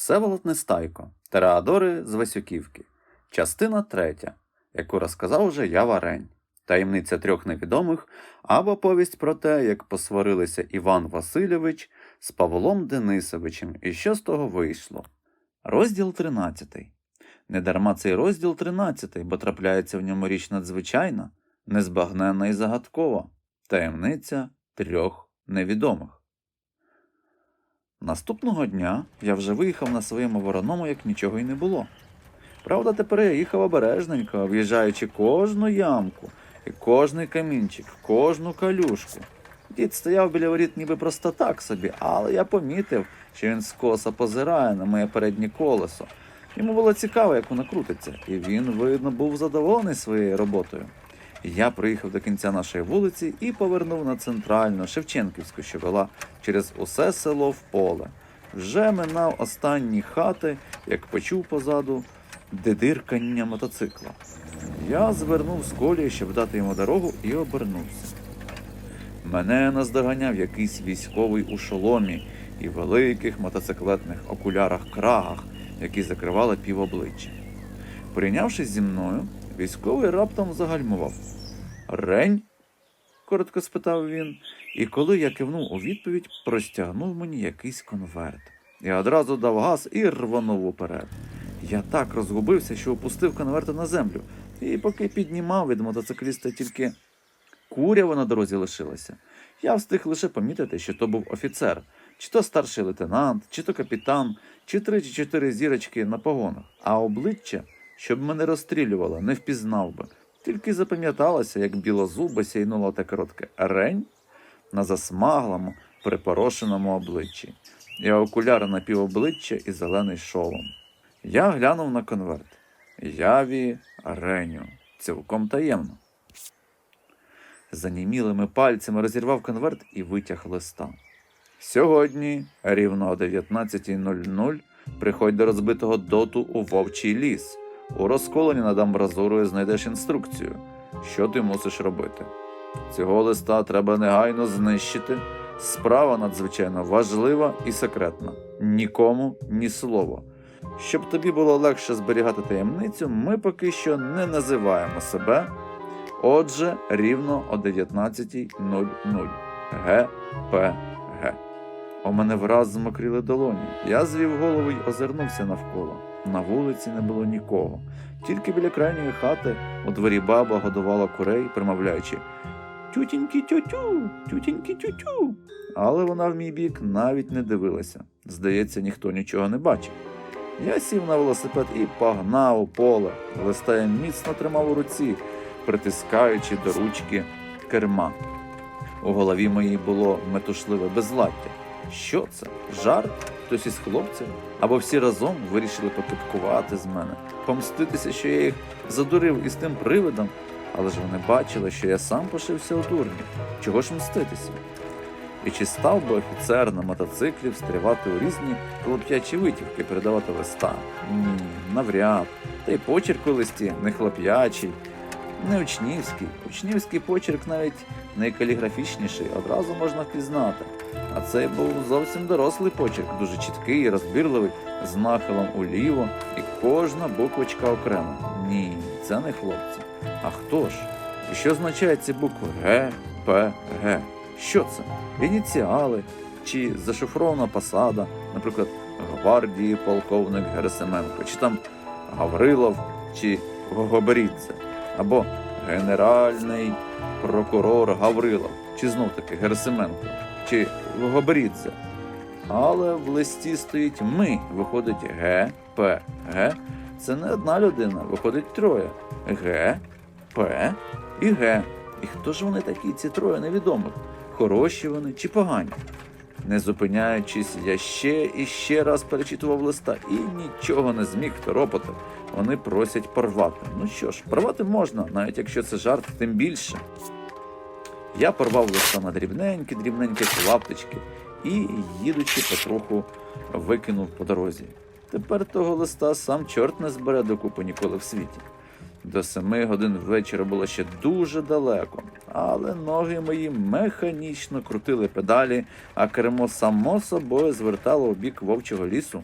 Всеволод Нестайко, Тереадори з Васюківки, частина третя, яку розказав уже я Варень, таємниця трьох невідомих або повість про те, як посварилися Іван Васильович з Павлом Денисовичем і що з того вийшло. Розділ 13. Недарма цей розділ 13, бо трапляється в ньому річ надзвичайна, незбагненна і загадкова таємниця трьох невідомих. Наступного дня я вже виїхав на своєму вороному, як нічого й не було. Правда, тепер я їхав обережненько, об'їжджаючи кожну ямку і кожний камінчик, кожну калюшку. Дід стояв біля воріт ніби просто так собі, але я помітив, що він скоса позирає на моє переднє колесо. Йому було цікаво, як воно крутиться, і він, видно, був задоволений своєю роботою. Я приїхав до кінця нашої вулиці і повернув на центральну Шевченківську, що вела через усе село в поле. Вже минав останні хати, як почув позаду дидиркання мотоцикла. Я звернув з колії, щоб дати йому дорогу, і обернувся. Мене наздоганяв якийсь військовий у шоломі і великих мотоциклетних окулярах-крагах, які закривали пів обличчя. Прийнявшись зі мною, військовий раптом загальмував. Рень? коротко спитав він, і коли я кивнув у відповідь, простягнув мені якийсь конверт. Я одразу дав газ і рванув уперед. Я так розгубився, що опустив конверта на землю, і поки піднімав від мотоцикліста тільки курява на дорозі лишилася. Я встиг лише помітити, що то був офіцер, чи то старший лейтенант, чи то капітан, чи три чи чотири зірочки на погонах, а обличчя, щоб мене розстрілювало, не впізнав би. Тільки запам'яталося, як білозуба сяйнула те коротке рень на засмаглому, припорошеному обличчі, і окуляри на півобличчя і зелений шолом. Я глянув на конверт. Яві Реню. Цілком таємно. Занімілими пальцями розірвав конверт і витяг листа. Сьогодні, рівно о 19.00, приходь до розбитого доту у вовчий ліс. У розколенні над амбразурою знайдеш інструкцію, що ти мусиш робити. Цього листа треба негайно знищити. Справа надзвичайно важлива і секретна. Нікому ні слова. Щоб тобі було легше зберігати таємницю, ми поки що не називаємо себе. Отже, рівно о 19.00. ГПГ. У мене враз змокріли долоні. Я звів голову й озирнувся навколо. На вулиці не було нікого. Тільки біля крайньої хати у дворі баба годувала курей, примовляючи Тютінькі тютю, тютінькі тютю. Але вона в мій бік навіть не дивилася. Здається, ніхто нічого не бачив. Я сів на велосипед і погнав у поле. Листа міцно тримав у руці, притискаючи до ручки керма. У голові моїй було метушливе безладдя. Що це? Жарт? Хтось із хлопців? Або всі разом вирішили покипкувати з мене, помститися, що я їх задурив із тим привидом, але ж вони бачили, що я сам пошився у дурні. Чого ж мститися? І чи став би офіцер на мотоциклі встрівати у різні хлоп'ячі витівки, передавати листа? Ні, навряд. Та й почерк у листі не хлоп'ячий, не учнівський. Учнівський почерк навіть найкаліграфічніший, одразу можна впізнати. А цей був зовсім дорослий почерк, дуже чіткий і розбірливий, з нахилом уліво, і кожна буквочка окремо. Ні, це не хлопці. А хто ж? І що означають ці букви Г, П, Г? Що це? Ініціали чи зашифрована посада, наприклад, гвардії полковник Герасименко, чи там Гаврилов чи Гогоберідзе, або генеральний прокурор Гаврилов, чи знов таки Герасименко, чи Гогоберідзе. Але в листі стоїть ми, виходить Г, П, Г. Це не одна людина, виходить троє. Г, П і Г. І хто ж вони такі, ці троє невідомих? Хороші вони чи погані? Не зупиняючись, я ще і ще раз перечитував листа і нічого не зміг второпати. Вони просять порвати. Ну що ж, порвати можна, навіть якщо це жарт, тим більше. Я порвав листа на дрібненькі, дрібненькі клаптички і, їдучи, потроху викинув по дорозі. Тепер того листа сам чорт не збере докупи ніколи в світі. До семи годин вечора було ще дуже далеко, але ноги мої механічно крутили педалі, а кермо само собою звертало у бік вовчого лісу.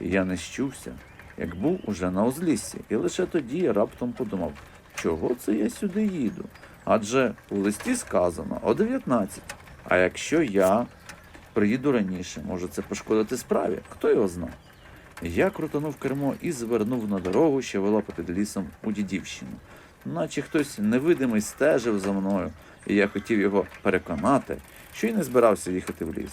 і я не щувся, як був уже на узліссі, і лише тоді я раптом подумав, чого це я сюди їду? Адже у листі сказано о 19. А якщо я приїду раніше, може це пошкодити справі? Хто його знає? Я крутанув кермо і звернув на дорогу, що вела попід лісом у дідівщину, наче хтось невидимий стежив за мною, і я хотів його переконати, що й не збирався їхати в ліс.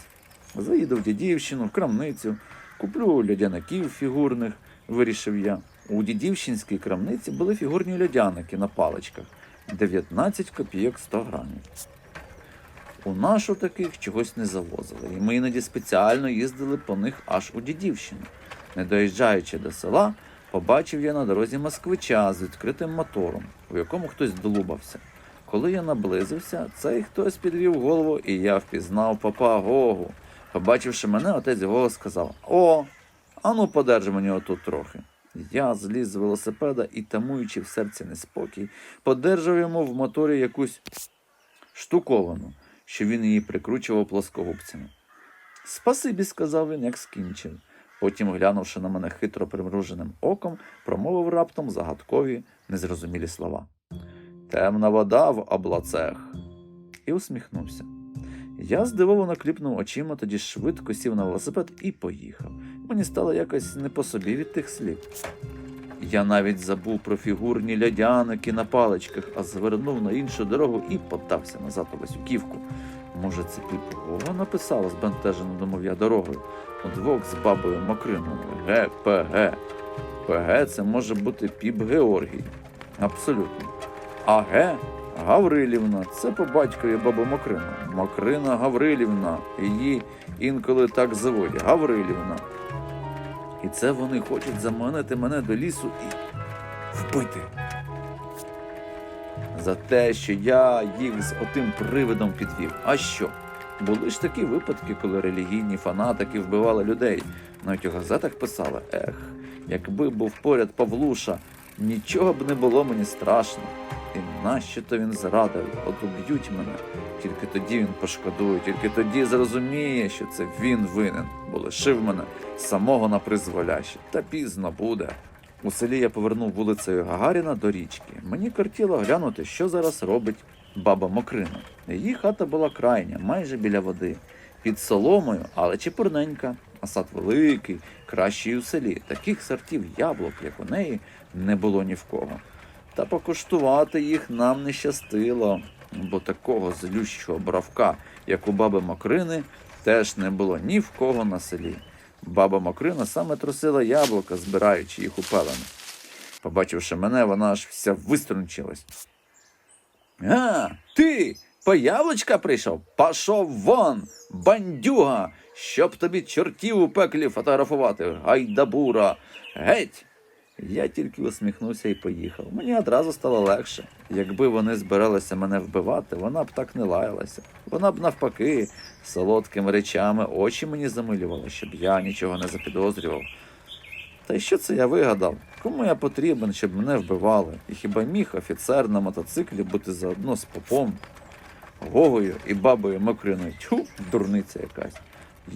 Заїду в дідівщину, в крамницю, куплю льодяників фігурних, вирішив я. У дідівщинській крамниці були фігурні льодяники на паличках 19 копійок 100 грамів. У нашу таких чогось не завозили, і ми іноді спеціально їздили по них аж у дідівщину. Не доїжджаючи до села, побачив я на дорозі москвича з відкритим мотором, у якому хтось долубався. Коли я наблизився, цей хтось підвів голову, і я впізнав папа Гогу. Побачивши мене, отець Гого сказав: О, ану подерж мені отут трохи. Я зліз з велосипеда і, тамуючи в серці неспокій, подержав йому в моторі якусь штуковану, що він її прикручував плоскогубцями. Спасибі, сказав він, як скінчив. Потім, глянувши на мене хитро примруженим оком, промовив раптом загадкові, незрозумілі слова. Темна вода в облацех. І усміхнувся. Я здивовано кліпнув очима, тоді швидко сів на велосипед і поїхав. Мені стало якось не по собі від тих слів. Я навіть забув про фігурні льодяники на паличках, а звернув на іншу дорогу і подався назад у Васюківку. Може, це Піпова написала, збентежено думав я дорогою. Удвох з бабою Мокриною. ГПГ. ПГ це може бути Піп Георгій. Абсолютно. А Г Гаврилівна, це по батькові баба Мокрина. Мокрина Гаврилівна. Її інколи так звуть. Гаврилівна. І це вони хочуть заманити мене до лісу і вбити. За те, що я їх з отим привидом підвів. А що? Були ж такі випадки, коли релігійні фанатики вбивали людей. Навіть у газетах писали: ех, якби був поряд Павлуша, нічого б не було мені страшно. І нащо то він зрадив? От уб'ють мене. Тільки тоді він пошкодує, тільки тоді зрозуміє, що це він винен, бо лишив мене самого на призволяще. Та пізно буде. У селі я повернув вулицею Гагаріна до річки. Мені кортіло глянути, що зараз робить баба Мокрина. Її хата була крайня, майже біля води, під соломою, але чепурненька, а сад великий, кращий у селі. Таких сортів яблук, як у неї, не було ні в кого. Та покуштувати їх нам не щастило, бо такого злющого бравка, як у баби Мокрини, теж не було ні в кого на селі. Баба Мокрина саме трусила яблука, збираючи їх у пелени. Побачивши мене, вона аж вся виструнчилась. А, ти по яблучка прийшов? Пашов вон, бандюга, щоб тобі чортів у пеклі фотографувати. Гайдабура, геть! Я тільки усміхнувся і поїхав. Мені одразу стало легше. Якби вони збиралися мене вбивати, вона б так не лаялася. Вона б навпаки солодкими речами очі мені замилювала, щоб я нічого не запідозрював. Та й що це я вигадав? Кому я потрібен, щоб мене вбивали? І хіба міг офіцер на мотоциклі бути заодно з попом, Гогою і бабою Мокриною? Тьфу, дурниця якась.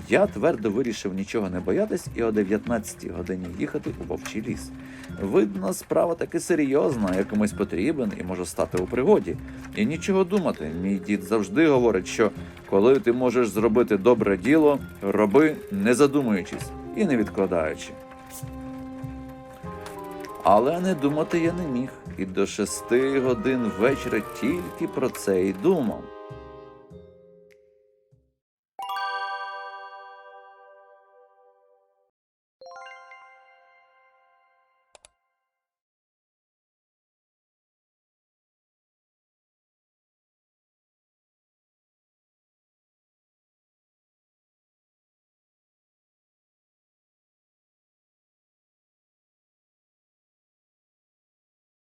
Я твердо вирішив нічого не боятись і о 19 годині їхати у вовчий ліс. Видно, справа таки серйозна, я комусь потрібен і може стати у пригоді. І нічого думати. Мій дід завжди говорить, що коли ти можеш зробити добре діло, роби не задумуючись і не відкладаючи. Але не думати я не міг, і до шести годин вечора тільки про це й думав.